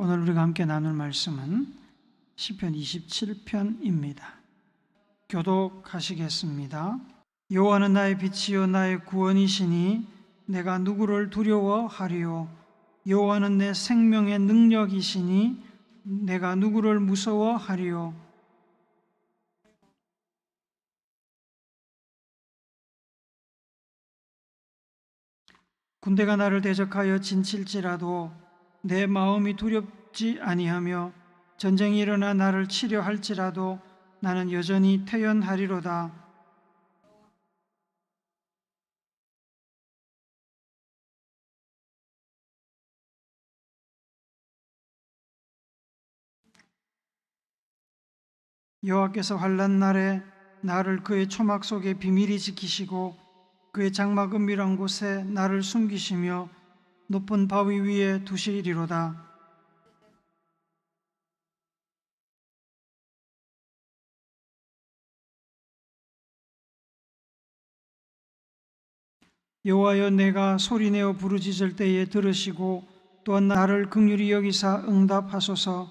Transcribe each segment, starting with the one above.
오늘 우리가 함께 나눌 말씀은 시편 27편입니다. 교독하시겠습니다. 여호와는 나의 빛이요 나의 구원이시니 내가 누구를 두려워하리요 여호와는 내 생명의 능력이시니 내가 누구를 무서워하리요 군대가 나를 대적하여 진칠지라도 내 마음이 두렵지 아니하며 전쟁이 일어나 나를 치려 할지라도 나는 여전히 태연하리로다. 여호와께서 환난 날에 나를 그의 초막 속에 비밀히 지키시고 그의 장막 은밀한 곳에 나를 숨기시며 높은 바위 위에 두시리로다. 여호와여 내가 소리내어 부르짖을 때에 들으시고 또한 나를 긍휼히 여기사 응답하소서.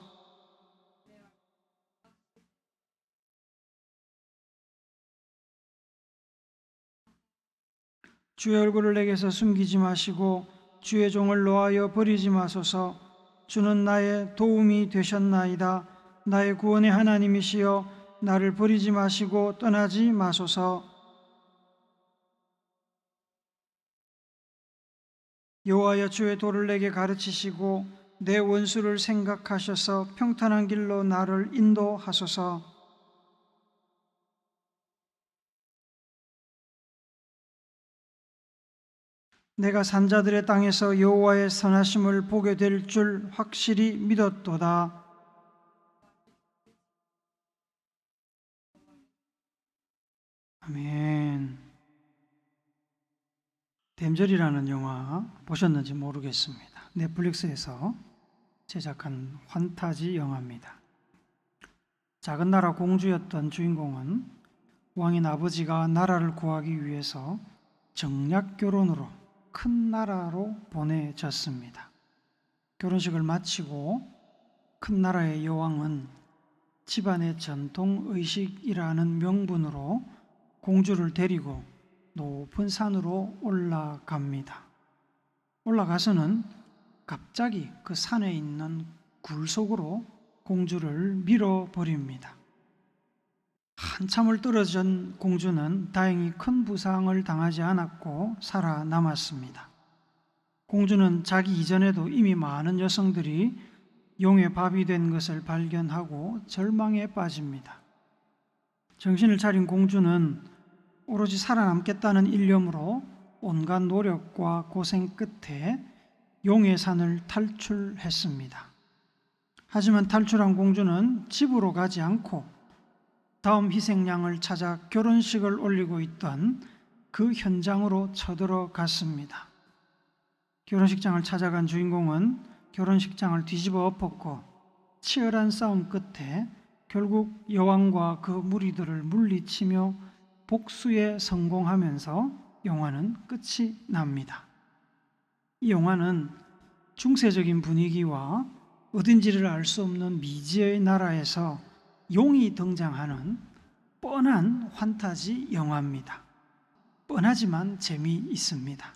주의 얼굴을 내게서 숨기지 마시고 주의 종을 놓아여 버리지 마소서. 주는 나의 도움이 되셨나이다. 나의 구원의 하나님이시여 나를 버리지 마시고 떠나지 마소서. 여호와여 주의 도를 내게 가르치시고 내 원수를 생각하셔서 평탄한 길로 나를 인도하소서. 내가 산자들의 땅에서 여호와의 선하심을 보게 될 줄 확실히 믿었도다. 아멘. 댐절이라는 영화 보셨는지 모르겠습니다. 넷플릭스에서 제작한 환타지 영화입니다. 작은 나라 공주였던 주인공은 왕인 아버지가 나라를 구하기 위해서 정략 결혼으로 큰 나라로 보내졌습니다. 결혼식을 마치고 큰 나라의 여왕은 집안의 전통 의식이라는 명분으로 공주를 데리고 높은 산으로 올라갑니다. 올라가서는 갑자기 그 산에 있는 굴 속으로 공주를 밀어버립니다. 한참을 떨어진 공주는 다행히 큰 부상을 당하지 않았고 살아남았습니다. 공주는 자기 이전에도 이미 많은 여성들이 용의 밥이 된 것을 발견하고 절망에 빠집니다. 정신을 차린 공주는 오로지 살아남겠다는 일념으로 온갖 노력과 고생 끝에 용의 산을 탈출했습니다. 하지만 탈출한 공주는 집으로 가지 않고 다음 희생양을 찾아 결혼식을 올리고 있던 그 현장으로 쳐들어갔습니다. 결혼식장을 찾아간 주인공은 결혼식장을 뒤집어 엎었고 치열한 싸움 끝에 결국 여왕과 그 무리들을 물리치며 복수에 성공하면서 영화는 끝이 납니다. 이 영화는 중세적인 분위기와 어딘지를 알 수 없는 미지의 나라에서 용이 등장하는 뻔한 환타지 영화입니다. 뻔하지만 재미있습니다.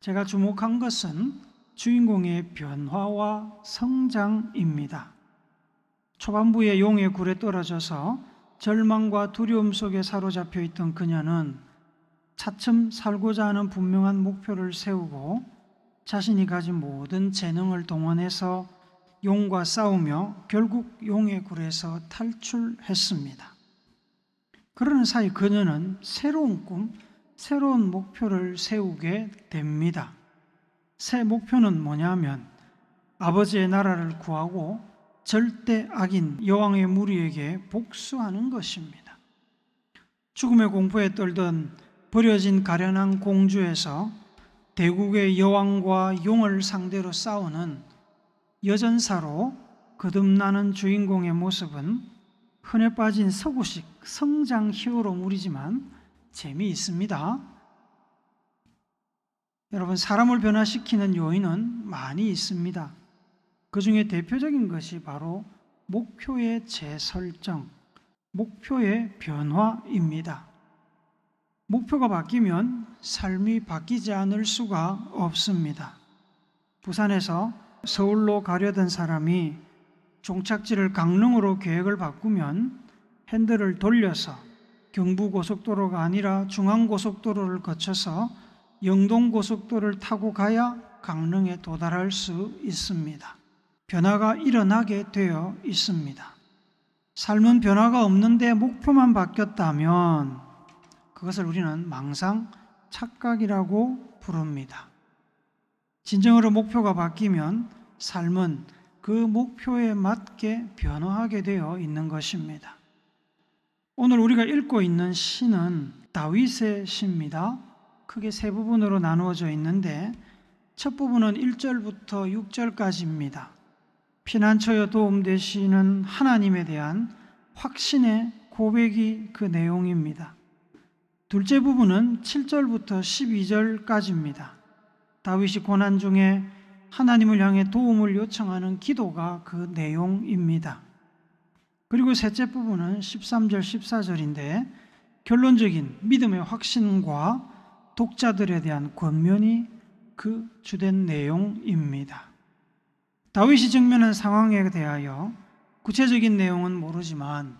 제가 주목한 것은 주인공의 변화와 성장입니다. 초반부에 용의 굴에 떨어져서 절망과 두려움 속에 사로잡혀 있던 그녀는 차츰 살고자 하는 분명한 목표를 세우고 자신이 가진 모든 재능을 동원해서 용과 싸우며 결국 용의 굴에서 탈출했습니다. 그러는 사이 그녀는 새로운 꿈, 새로운 목표를 세우게 됩니다. 새 목표는 뭐냐면 아버지의 나라를 구하고 절대 악인 여왕의 무리에게 복수하는 것입니다. 죽음의 공포에 떨던 버려진 가련한 공주에서 대국의 여왕과 용을 상대로 싸우는 여전사로 거듭나는 주인공의 모습은 흔해 빠진 서구식 성장 히어로물이지만 재미있습니다. 여러분, 사람을 변화시키는 요인은 많이 있습니다. 그 중에 대표적인 것이 바로 목표의 재설정, 목표의 변화입니다. 목표가 바뀌면 삶이 바뀌지 않을 수가 없습니다. 부산에서 서울로 가려던 사람이 종착지를 강릉으로 계획을 바꾸면 핸들을 돌려서 경부고속도로가 아니라 중앙고속도로를 거쳐서 영동고속도로를 타고 가야 강릉에 도달할 수 있습니다. 변화가 일어나게 되어 있습니다. 삶은 변화가 없는데 목표만 바뀌었다면 그것을 우리는 망상 착각이라고 부릅니다. 진정으로 목표가 바뀌면 삶은 그 목표에 맞게 변화하게 되어 있는 것입니다. 오늘 우리가 읽고 있는 시는 다윗의 시입니다. 크게 세 부분으로 나누어져 있는데 첫 부분은 1절부터 6절까지입니다. 피난처여 도움 되시는 하나님에 대한 확신의 고백이 그 내용입니다. 둘째 부분은 7절부터 12절까지입니다. 다윗이 고난 중에 하나님을 향해 도움을 요청하는 기도가 그 내용입니다. 그리고 셋째 부분은 13절, 14절인데 결론적인 믿음의 확신과 독자들에 대한 권면이 그 주된 내용입니다. 다윗이 직면한 상황에 대하여 구체적인 내용은 모르지만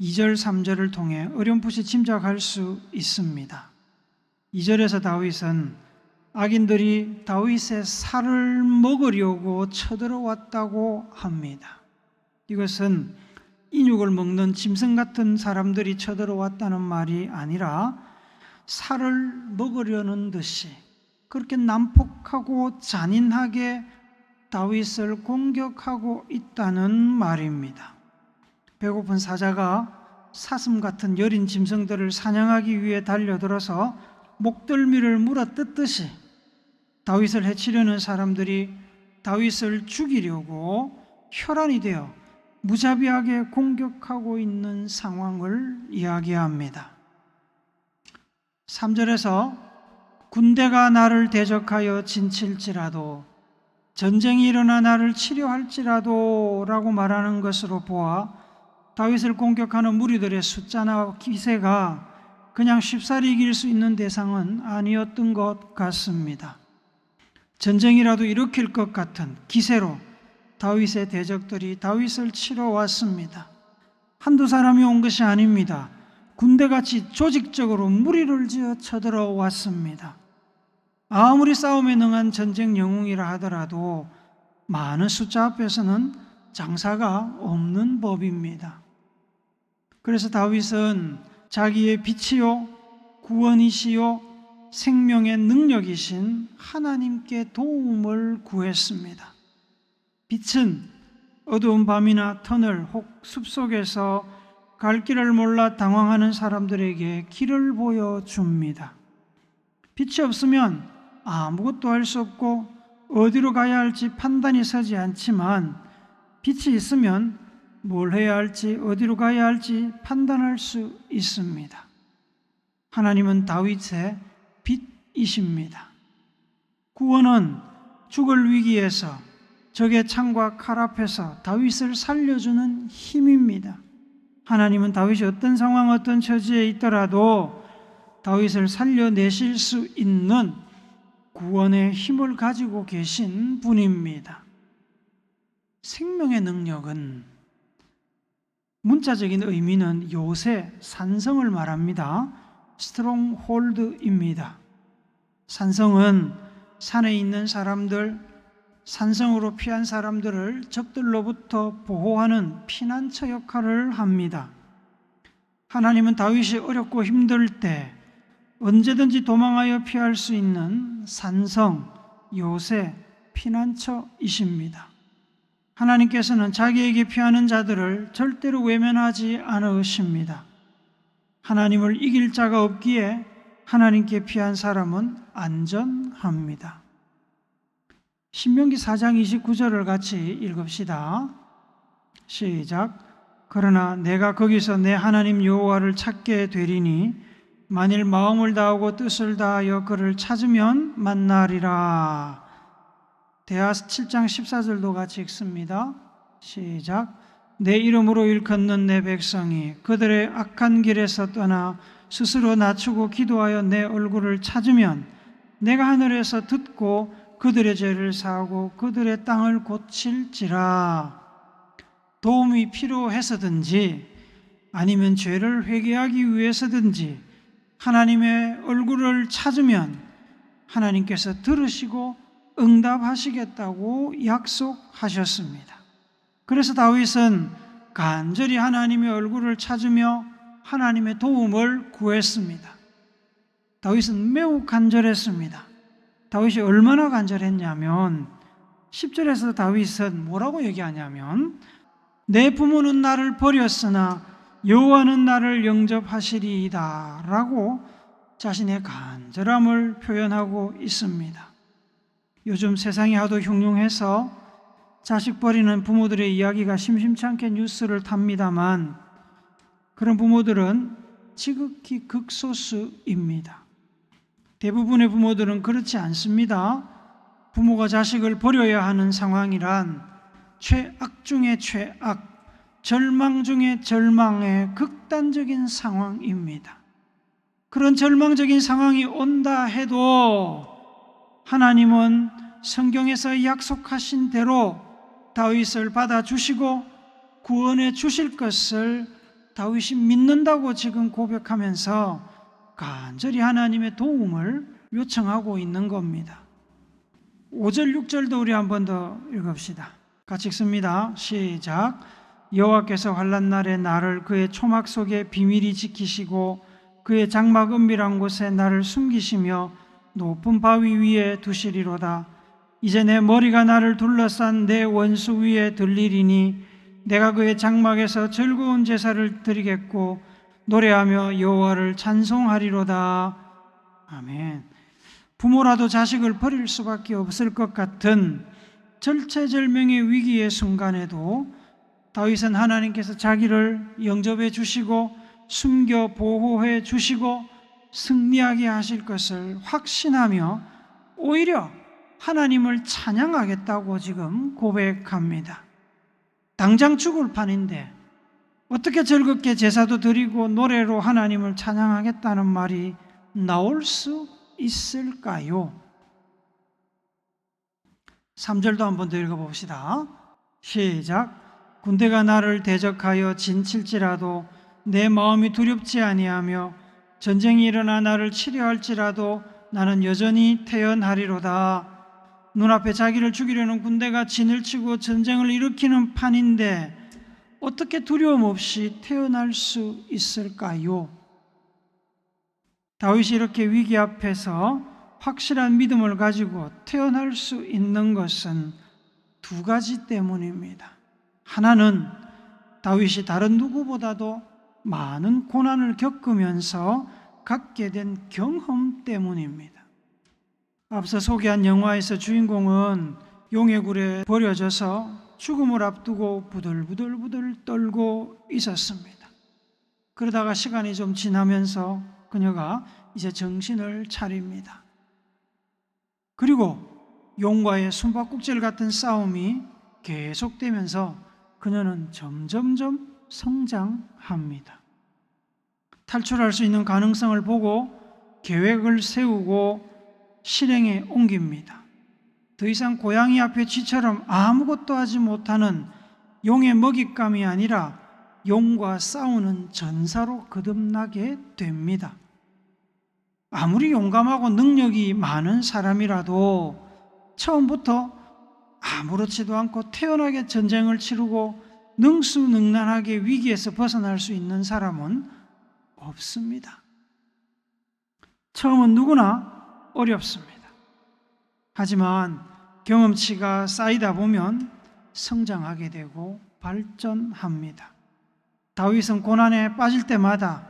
2절, 3절을 통해 어렴풋이 짐작할 수 있습니다. 2절에서 다윗은 악인들이 다윗의 살을 먹으려고 쳐들어왔다고 합니다. 이것은 인육을 먹는 짐승 같은 사람들이 쳐들어왔다는 말이 아니라 살을 먹으려는 듯이 그렇게 난폭하고 잔인하게 다윗을 공격하고 있다는 말입니다. 배고픈 사자가 사슴 같은 여린 짐승들을 사냥하기 위해 달려들어서 목덜미를 물어 뜯듯이 다윗을 해치려는 사람들이 다윗을 죽이려고 혈안이 되어 무자비하게 공격하고 있는 상황을 이야기합니다. 3절에서 군대가 나를 대적하여 진칠지라도 전쟁이 일어나 나를 치료할지라도 라고 말하는 것으로 보아 다윗을 공격하는 무리들의 숫자나 기세가 그냥 쉽사리 이길 수 있는 대상은 아니었던 것 같습니다. 전쟁이라도 일으킬 것 같은 기세로 다윗의 대적들이 다윗을 치러 왔습니다. 한두 사람이 온 것이 아닙니다. 군대같이 조직적으로 무리를 지어 쳐들어왔습니다. 아무리 싸움에 능한 전쟁 영웅이라 하더라도 많은 숫자 앞에서는 장사가 없는 법입니다. 그래서 다윗은 자기의 빛이요, 구원이시요, 생명의 능력이신 하나님께 도움을 구했습니다. 빛은 어두운 밤이나 터널 혹 숲속에서 갈 길을 몰라 당황하는 사람들에게 길을 보여줍니다. 빛이 없으면 아무것도 할 수 없고 어디로 가야 할지 판단이 서지 않지만 빛이 있으면 뭘 해야 할지 어디로 가야 할지 판단할 수 있습니다. 하나님은 다윗의 빛이십니다. 구원은 죽을 위기에서 적의 창과 칼 앞에서 다윗을 살려주는 힘입니다. 하나님은 다윗이 어떤 상황, 어떤 처지에 있더라도 다윗을 살려내실 수 있는 구원의 힘을 가지고 계신 분입니다. 생명의 능력은 문자적인 의미는 요새 산성을 말합니다. 스트롱홀드입니다. 산성은 산에 있는 사람들, 산성으로 피한 사람들을 적들로부터 보호하는 피난처 역할을 합니다. 하나님은 다윗이 어렵고 힘들 때 언제든지 도망하여 피할 수 있는 산성, 요새, 피난처이십니다. 하나님께서는 자기에게 피하는 자들을 절대로 외면하지 않으십니다. 하나님을 이길 자가 없기에 하나님께 피한 사람은 안전합니다. 신명기 4장 29절을 같이 읽읍시다. 시작. 그러나 내가 거기서 내 하나님 여호와를 찾게 되리니 만일 마음을 다하고 뜻을 다하여 그를 찾으면 만나리라. 대하스 7장 14절도 같이 읽습니다. 시작. 내 이름으로 일컫는 내 백성이 그들의 악한 길에서 떠나 스스로 낮추고 기도하여 내 얼굴을 찾으면 내가 하늘에서 듣고 그들의 죄를 사하고 그들의 땅을 고칠지라. 도움이 필요해서든지 아니면 죄를 회개하기 위해서든지 하나님의 얼굴을 찾으면 하나님께서 들으시고 응답하시겠다고 약속하셨습니다. 그래서 다윗은 간절히 하나님의 얼굴을 찾으며 하나님의 도움을 구했습니다. 다윗은 매우 간절했습니다. 다윗이 얼마나 간절했냐면 10절에서 다윗은 뭐라고 얘기하냐면 내 부모는 나를 버렸으나 여호와는 나를 영접하시리이다라고 자신의 간절함을 표현하고 있습니다. 요즘 세상이 하도 흉흉해서 자식 버리는 부모들의 이야기가 심심치 않게 뉴스를 탑니다만 그런 부모들은 지극히 극소수입니다. 대부분의 부모들은 그렇지 않습니다. 부모가 자식을 버려야 하는 상황이란 최악 중의 최악, 절망 중의 절망의 극단적인 상황입니다. 그런 절망적인 상황이 온다 해도 하나님은 성경에서 약속하신 대로 다윗을 받아주시고 구원해 주실 것을 다윗이 믿는다고 지금 고백하면서 간절히 하나님의 도움을 요청하고 있는 겁니다. 5절 6절도 우리 한 번 더 읽읍시다. 같이 읽습니다. 시작. 여호와께서 환란 날에 나를 그의 초막 속에 비밀히 지키시고 그의 장막 은밀한 곳에 나를 숨기시며 높은 바위 위에 두시리로다. 이제 내 머리가 나를 둘러싼 내 원수 위에 들리리니 내가 그의 장막에서 즐거운 제사를 드리겠고 노래하며 여호와를 찬송하리로다. 아멘. 부모라도 자식을 버릴 수밖에 없을 것 같은 절체절명의 위기의 순간에도 다윗은 하나님께서 자기를 영접해 주시고 숨겨 보호해 주시고 승리하게 하실 것을 확신하며 오히려 하나님을 찬양하겠다고 지금 고백합니다. 당장 죽을 판인데 어떻게 즐겁게 제사도 드리고 노래로 하나님을 찬양하겠다는 말이 나올 수 있을까요? 3절도 한번 더 읽어봅시다. 시작. 군대가 나를 대적하여 진칠지라도 내 마음이 두렵지 아니하며 전쟁이 일어나 나를 치려할지라도 나는 여전히 태연하리로다. 눈앞에 자기를 죽이려는 군대가 진을 치고 전쟁을 일으키는 판인데 어떻게 두려움 없이 태어날 수 있을까요? 다윗이 이렇게 위기 앞에서 확실한 믿음을 가지고 태어날 수 있는 것은 두 가지 때문입니다. 하나는 다윗이 다른 누구보다도 많은 고난을 겪으면서 갖게 된 경험 때문입니다. 앞서 소개한 영화에서 주인공은 용의 굴에 버려져서 죽음을 앞두고 부들부들부들 떨고 있었습니다. 그러다가 시간이 좀 지나면서 그녀가 이제 정신을 차립니다. 그리고 용과의 숨바꼭질 같은 싸움이 계속되면서 그녀는 점점점 성장합니다. 탈출할 수 있는 가능성을 보고 계획을 세우고 실행에 옮깁니다. 더 이상 고양이 앞에 쥐처럼 아무것도 하지 못하는 용의 먹잇감이 아니라 용과 싸우는 전사로 거듭나게 됩니다. 아무리 용감하고 능력이 많은 사람이라도 처음부터 아무렇지도 않고 태연하게 전쟁을 치르고 능수능란하게 위기에서 벗어날 수 있는 사람은 없습니다. 처음은 누구나 어렵습니다. 하지만 경험치가 쌓이다 보면 성장하게 되고 발전합니다. 다윗은 고난에 빠질 때마다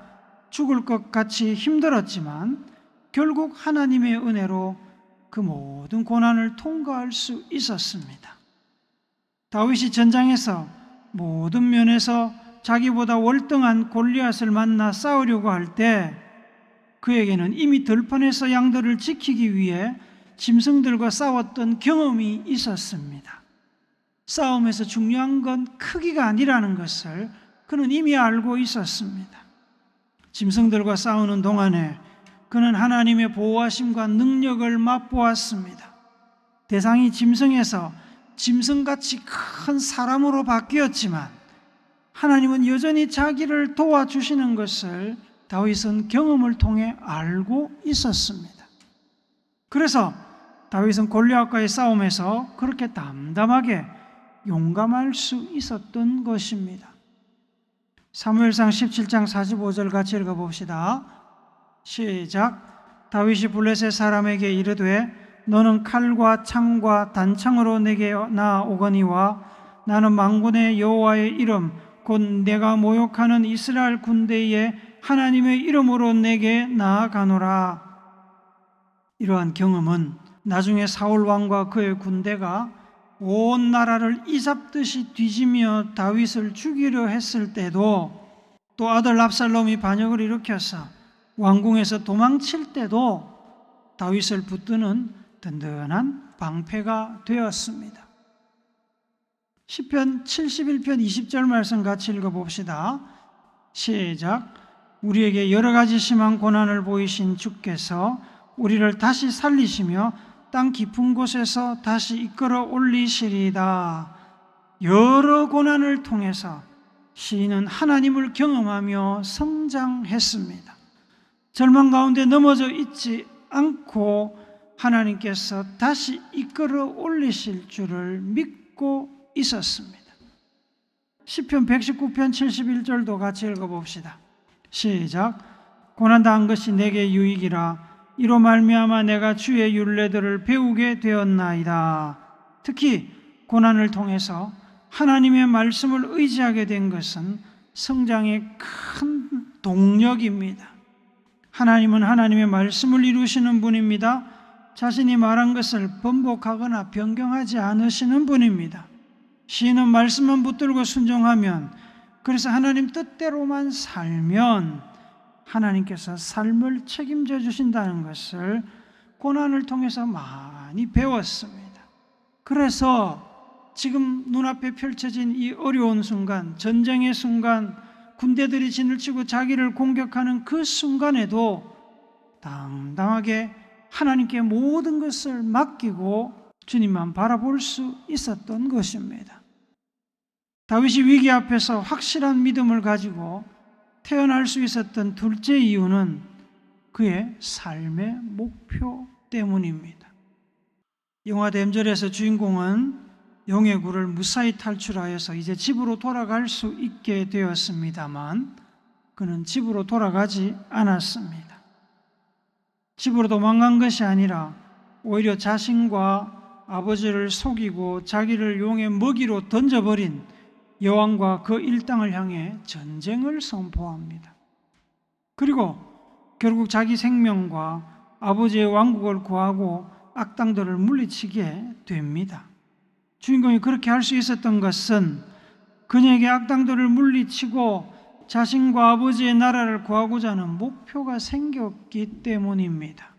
죽을 것 같이 힘들었지만 결국 하나님의 은혜로 그 모든 고난을 통과할 수 있었습니다. 다윗이 전장에서 모든 면에서 자기보다 월등한 골리앗을 만나 싸우려고 할 때 그에게는 이미 들판에서 양들을 지키기 위해 짐승들과 싸웠던 경험이 있었습니다. 싸움에서 중요한 건 크기가 아니라는 것을 그는 이미 알고 있었습니다. 짐승들과 싸우는 동안에 그는 하나님의 보호하심과 능력을 맛보았습니다. 대상이 짐승에서 짐승같이 큰 사람으로 바뀌었지만 하나님은 여전히 자기를 도와주시는 것을 다윗은 경험을 통해 알고 있었습니다. 그래서 다윗은 골리앗과의 싸움에서 그렇게 담담하게 용감할 수 있었던 것입니다. 사무엘상 17장 45절 같이 읽어 봅시다. 시작. 다윗이 블레셋 사람에게 이르되 너는 칼과 창과 단창으로 내게 나오거니와 나는 망군의 여호와의 이름 곧 내가 모욕하는 이스라엘 군대의 하나님의 이름으로 내게 나아가노라. 이러한 경험은 나중에 사울 왕과 그의 군대가 온 나라를 이잡듯이 뒤지며 다윗을 죽이려 했을 때도 또 아들 압살롬이 반역을 일으켜서 왕궁에서 도망칠 때도 다윗을 붙드는 든든한 방패가 되었습니다. 시편 71편 20절 말씀 같이 읽어 봅시다. 시작. 우리에게 여러 가지 심한 고난을 보이신 주께서 우리를 다시 살리시며 땅 깊은 곳에서 다시 이끌어 올리시리다. 여러 고난을 통해서 시인은 하나님을 경험하며 성장했습니다. 절망 가운데 넘어져 있지 않고 하나님께서 다시 이끌어 올리실 줄을 믿고 있었습니다. 시편 119편 71절도 같이 읽어 봅시다. 시작. 고난 당한 것이 내게 유익이라 이로 말미암아 내가 주의 율례들을 배우게 되었나이다. 특히 고난을 통해서 하나님의 말씀을 의지하게 된 것은 성장의 큰 동력입니다. 하나님은 하나님의 말씀을 이루시는 분입니다. 자신이 말한 것을 번복하거나 변경하지 않으시는 분입니다. 시인은 말씀만 붙들고 순종하면 그래서 하나님 뜻대로만 살면 하나님께서 삶을 책임져 주신다는 것을 고난을 통해서 많이 배웠습니다. 그래서 지금 눈앞에 펼쳐진 이 어려운 순간, 전쟁의 순간, 군대들이 진을 치고 자기를 공격하는 그 순간에도 당당하게 하나님께 모든 것을 맡기고 주님만 바라볼 수 있었던 것입니다. 다윗이 위기 앞에서 확실한 믿음을 가지고 태어날 수 있었던 둘째 이유는 그의 삶의 목표 때문입니다. 영화 댐절에서 주인공은 용의 굴을 무사히 탈출하여서 이제 집으로 돌아갈 수 있게 되었습니다만 그는 집으로 돌아가지 않았습니다. 집으로 도망간 것이 아니라 오히려 자신과 아버지를 속이고 자기를 용의 먹이로 던져버린 여왕과 그 일당을 향해 전쟁을 선포합니다. 그리고 결국 자기 생명과 아버지의 왕국을 구하고 악당들을 물리치게 됩니다. 주인공이 그렇게 할 수 있었던 것은 그녀에게 악당들을 물리치고 자신과 아버지의 나라를 구하고자 하는 목표가 생겼기 때문입니다.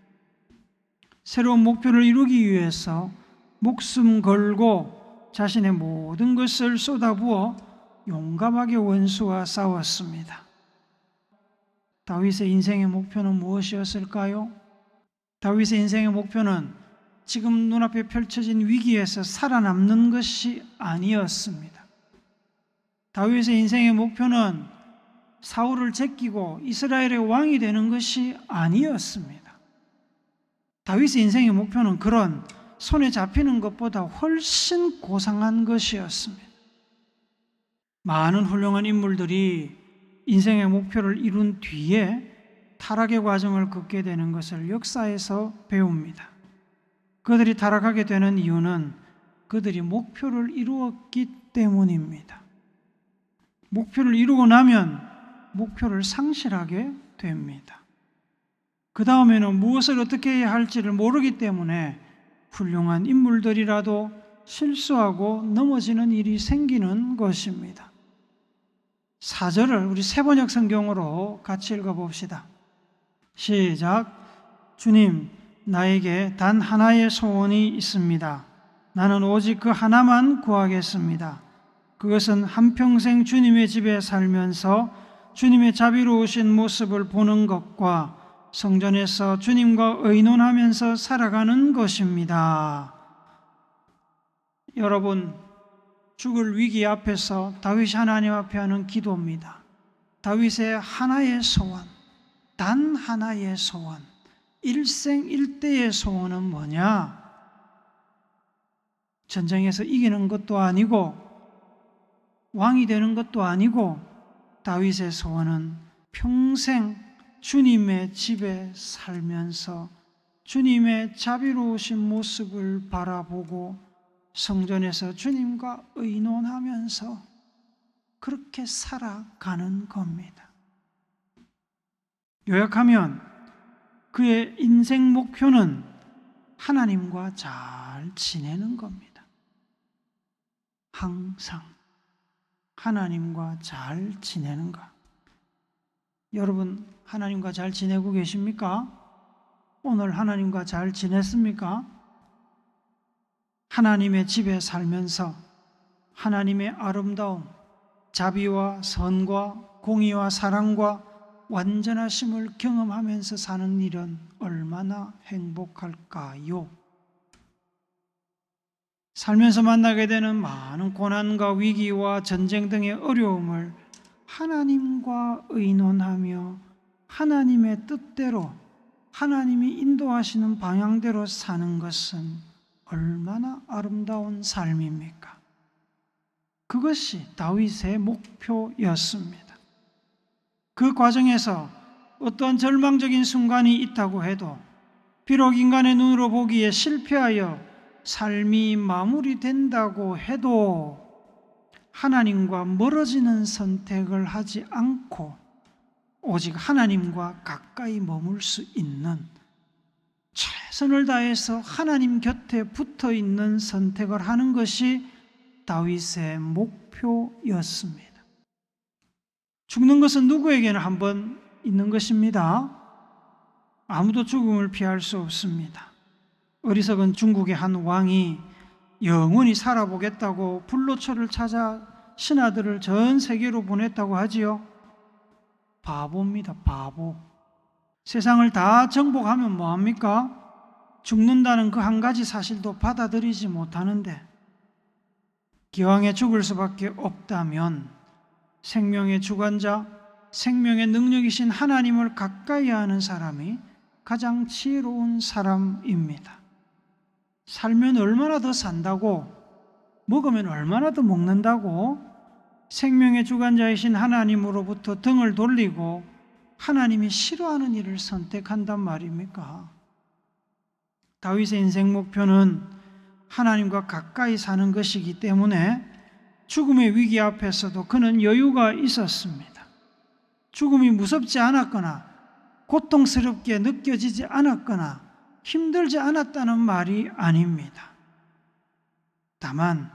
새로운 목표를 이루기 위해서 목숨 걸고 자신의 모든 것을 쏟아부어 용감하게 원수와 싸웠습니다. 다윗의 인생의 목표는 무엇이었을까요? 다윗의 인생의 목표는 지금 눈앞에 펼쳐진 위기에서 살아남는 것이 아니었습니다. 다윗의 인생의 목표는 사울을 제끼고 이스라엘의 왕이 되는 것이 아니었습니다. 다윗의 인생의 목표는 그런 손에 잡히는 것보다 훨씬 고상한 것이었습니다. 많은 훌륭한 인물들이 인생의 목표를 이룬 뒤에 타락의 과정을 걷게 되는 것을 역사에서 배웁니다. 그들이 타락하게 되는 이유는 그들이 목표를 이루었기 때문입니다. 목표를 이루고 나면 목표를 상실하게 됩니다. 그 다음에는 무엇을 어떻게 해야 할지를 모르기 때문에 훌륭한 인물들이라도 실수하고 넘어지는 일이 생기는 것입니다. 사절을 우리 세번역 성경으로 같이 읽어봅시다. 시작. 주님, 나에게 단 하나의 소원이 있습니다. 나는 오직 그 하나만 구하겠습니다. 그것은 한평생 주님의 집에 살면서 주님의 자비로우신 모습을 보는 것과 성전에서 주님과 의논하면서 살아가는 것입니다. 여러분, 죽을 위기 앞에서 다윗이 하나님 앞에 하는 기도입니다. 다윗의 하나의 소원, 단 하나의 소원, 일생일대의 소원은 뭐냐? 전쟁에서 이기는 것도 아니고 왕이 되는 것도 아니고 다윗의 소원은 평생 주님의 집에 살면서 주님의 자비로우신 모습을 바라보고 성전에서 주님과 의논하면서 그렇게 살아가는 겁니다. 요약하면 그의 인생 목표는 하나님과 잘 지내는 겁니다. 항상 하나님과 잘 지내는 것. 여러분, 하나님과 잘 지내고 계십니까? 오늘 하나님과 잘 지냈습니까? 하나님의 집에 살면서 하나님의 아름다움, 자비와 선과 공의와 사랑과 완전하심을 경험하면서 사는 일은 얼마나 행복할까요? 살면서 만나게 되는 많은 고난과 위기와 전쟁 등의 어려움을 하나님과 의논하며 하나님의 뜻대로 하나님이 인도하시는 방향대로 사는 것은 얼마나 아름다운 삶입니까? 그것이 다윗의 목표였습니다. 그 과정에서 어떤 절망적인 순간이 있다고 해도 비록 인간의 눈으로 보기에 실패하여 삶이 마무리된다고 해도 하나님과 멀어지는 선택을 하지 않고 오직 하나님과 가까이 머물 수 있는 최선을 다해서 하나님 곁에 붙어 있는 선택을 하는 것이 다윗의 목표였습니다. 죽는 것은 누구에게나 한번 있는 것입니다. 아무도 죽음을 피할 수 없습니다. 어리석은 중국의 한 왕이 영원히 살아보겠다고 불로초를 찾아 신하들을 전 세계로 보냈다고 하지요. 바보입니다, 바보. 세상을 다 정복하면 뭐합니까? 죽는다는 그 한 가지 사실도 받아들이지 못하는데, 기왕에 죽을 수밖에 없다면 생명의 주관자, 생명의 능력이신 하나님을 가까이 하는 사람이 가장 지혜로운 사람입니다. 살면 얼마나 더 산다고, 먹으면 얼마나 더 먹는다고, 생명의 주관자이신 하나님으로부터 등을 돌리고 하나님이 싫어하는 일을 선택한단 말입니까? 다윗의 인생 목표는 하나님과 가까이 사는 것이기 때문에 죽음의 위기 앞에서도 그는 여유가 있었습니다. 죽음이 무섭지 않았거나 고통스럽게 느껴지지 않았거나 힘들지 않았다는 말이 아닙니다. 다만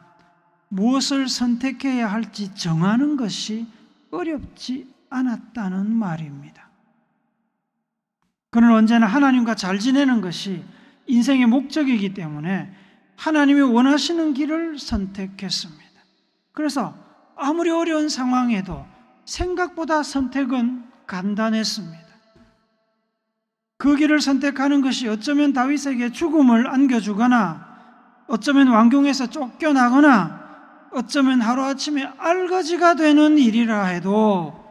무엇을 선택해야 할지 정하는 것이 어렵지 않았다는 말입니다. 그는 언제나 하나님과 잘 지내는 것이 인생의 목적이기 때문에 하나님이 원하시는 길을 선택했습니다. 그래서 아무리 어려운 상황에도 생각보다 선택은 간단했습니다. 그 길을 선택하는 것이 어쩌면 다윗에게 죽음을 안겨주거나 어쩌면 왕궁에서 쫓겨나거나 어쩌면 하루아침에 알거지가 되는 일이라 해도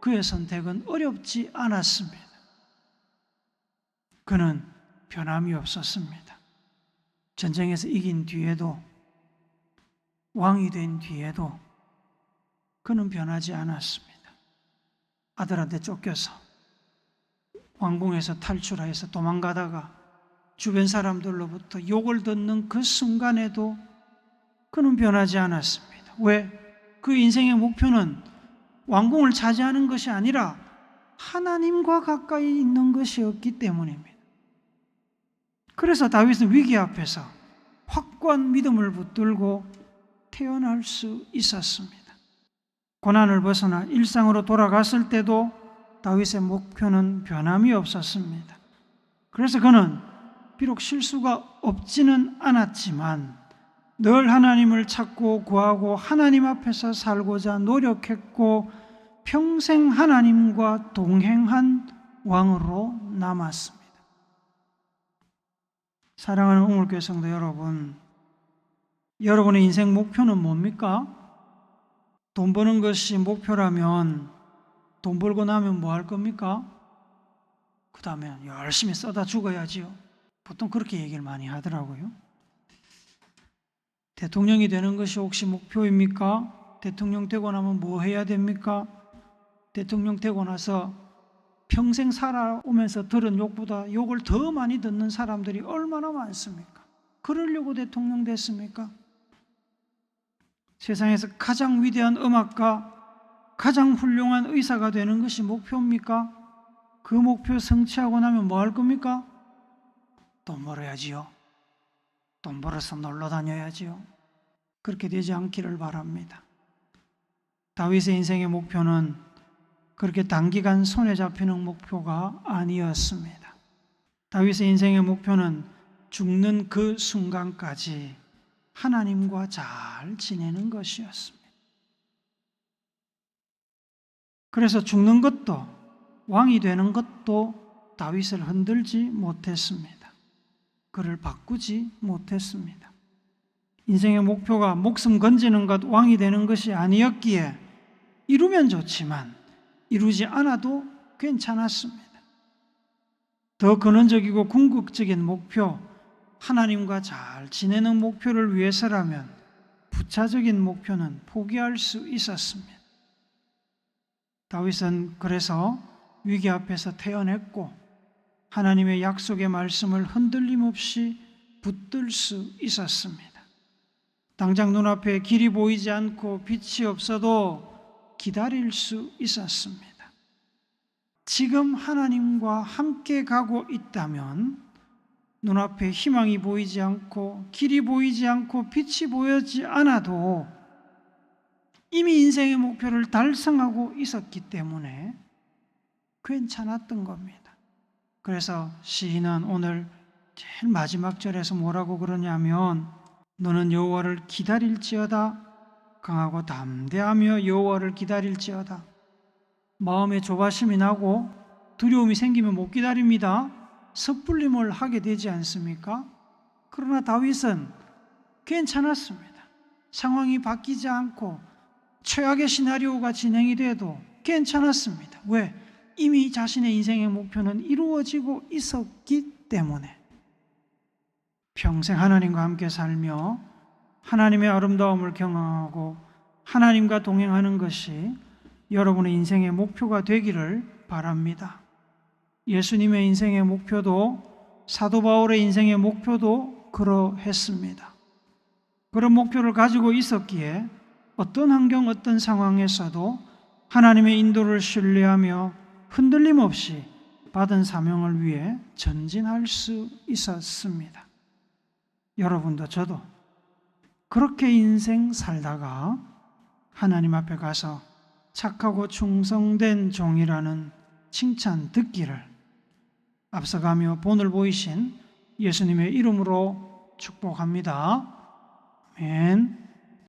그의 선택은 어렵지 않았습니다. 그는 변함이 없었습니다. 전쟁에서 이긴 뒤에도 왕이 된 뒤에도 그는 변하지 않았습니다. 아들한테 쫓겨서 왕궁에서 탈출하여서 도망가다가 주변 사람들로부터 욕을 듣는 그 순간에도 그는 변하지 않았습니다. 왜? 그 인생의 목표는 왕궁을 차지하는 것이 아니라 하나님과 가까이 있는 것이었기 때문입니다. 그래서 다윗은 위기 앞에서 확고한 믿음을 붙들고 태어날 수 있었습니다. 고난을 벗어나 일상으로 돌아갔을 때도 다윗의 목표는 변함이 없었습니다. 그래서 그는 비록 실수가 없지는 않았지만 늘 하나님을 찾고 구하고 하나님 앞에서 살고자 노력했고 평생 하나님과 동행한 왕으로 남았습니다. 사랑하는 우물교회 성도 여러분, 여러분의 인생 목표는 뭡니까? 돈 버는 것이 목표라면 돈 벌고 나면 뭐 할 겁니까? 그 다음에 열심히 써다 죽어야지요. 보통 그렇게 얘기를 많이 하더라고요. 대통령이 되는 것이 혹시 목표입니까? 대통령 되고 나면 뭐 해야 됩니까? 대통령 되고 나서 평생 살아오면서 들은 욕보다 욕을 더 많이 듣는 사람들이 얼마나 많습니까? 그러려고 대통령 됐습니까? 세상에서 가장 위대한 음악가, 가장 훌륭한 의사가 되는 것이 목표입니까? 그 목표 성취하고 나면 뭐 할 겁니까? 돈 벌어야지요. 돈 벌어서 놀러 다녀야지요. 그렇게 되지 않기를 바랍니다. 다윗의 인생의 목표는 그렇게 단기간 손에 잡히는 목표가 아니었습니다. 다윗의 인생의 목표는 죽는 그 순간까지 하나님과 잘 지내는 것이었습니다. 그래서 죽는 것도 왕이 되는 것도 다윗을 흔들지 못했습니다. 그를 바꾸지 못했습니다. 인생의 목표가 목숨 건지는 것, 왕이 되는 것이 아니었기에 이루면 좋지만 이루지 않아도 괜찮았습니다. 더 근원적이고 궁극적인 목표, 하나님과 잘 지내는 목표를 위해서라면 부차적인 목표는 포기할 수 있었습니다. 다윗은 그래서 위기 앞에서 태어났고 하나님의 약속의 말씀을 흔들림 없이 붙들 수 있었습니다. 당장 눈앞에 길이 보이지 않고 빛이 없어도 기다릴 수 있었습니다. 지금 하나님과 함께 가고 있다면 눈앞에 희망이 보이지 않고 길이 보이지 않고 빛이 보이지 않아도 이미 인생의 목표를 달성하고 있었기 때문에 괜찮았던 겁니다. 그래서 시인은 오늘 제일 마지막 절에서 뭐라고 그러냐면 너는 여호와를 기다릴지어다 강하고 담대하며 여호와를 기다릴지어다 마음에 조바심이 나고 두려움이 생기면 못 기다립니다. 섣불림을 하게 되지 않습니까? 그러나 다윗은 괜찮았습니다. 상황이 바뀌지 않고 최악의 시나리오가 진행이 돼도 괜찮았습니다. 왜? 이미 자신의 인생의 목표는 이루어지고 있었기 때문에 평생 하나님과 함께 살며 하나님의 아름다움을 경험하고 하나님과 동행하는 것이 여러분의 인생의 목표가 되기를 바랍니다. 예수님의 인생의 목표도 사도 바울의 인생의 목표도 그러했습니다. 그런 목표를 가지고 있었기에 어떤 환경, 어떤 상황에서도 하나님의 인도를 신뢰하며 흔들림 없이 받은 사명을 위해 전진할 수 있었습니다. 여러분도 저도 그렇게 인생 살다가 하나님 앞에 가서 착하고 충성된 종이라는 칭찬 듣기를 앞서가며 본을 보이신 예수님의 이름으로 축복합니다. 아멘.